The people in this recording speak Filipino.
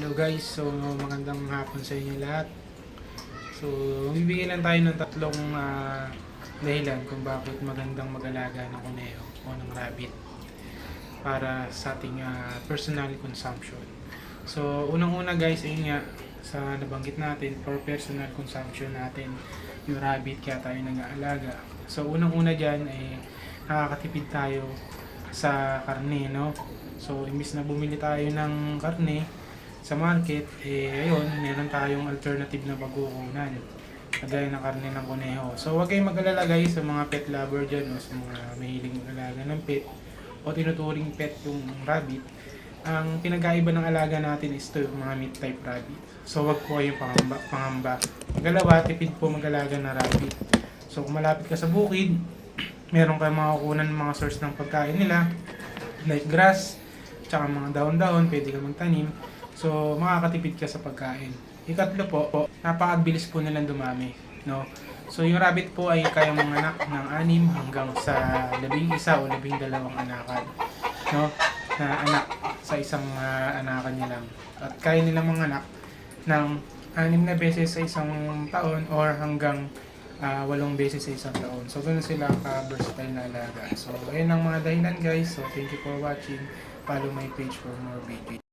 Hello guys, so magandang hapon sa inyo lahat. So, bibigyan lang tayo ng tatlong ah, dahilan kung bakit magandang mag-alaga ng kuneho o ng rabbit para sa ating ah, personal consumption. So, unang-una guys, ayun nga, sa nabanggit natin, for personal consumption natin, yung rabbit kaya tayo nag-aalaga. So, unang-una dyan ay nakakatipid tayo sa karne, no? So, imbis na bumili tayo ng karne sa market, eh, ayun, meron tayong alternative na pagkukunan. Kagaya ng karne ng kuneho. So, huwag kayong mag-alala guys sa mga pet lover dyan, o sa mga mahiling mag-alaga ng pet, o tinuturing pet yung rabbit. Ang pinagkaiba ng alaga natin is to yung mga meat type rabbit. So, wag po kayong pangamba. pangamba. Pangalawa, tipid po mag-alaga ng rabbit. So, kung malapit ka sa bukid, meron kayong makukunan ng mga source ng pagkain nila, like grass, tsaka mga dahon-dahon, pwede ka magtanim. So, makakatipid ka sa pagkain. Ikatlo po, po napakabilis po nilang dumami. No? So, yung rabbit po ay kayang manganak ng anim hanggang sa labing isa o labing dalawang anakan. No? Na anak sa isang ah, anakan niya lang. At kaya nilang manganak ng anim na beses sa isang taon or hanggang ah, walong beses sa isang taon. So, ganun sila ka-versatile na alaga. So, ayun ang mga dahilan guys. So, thank you for watching. Follow my page for more videos.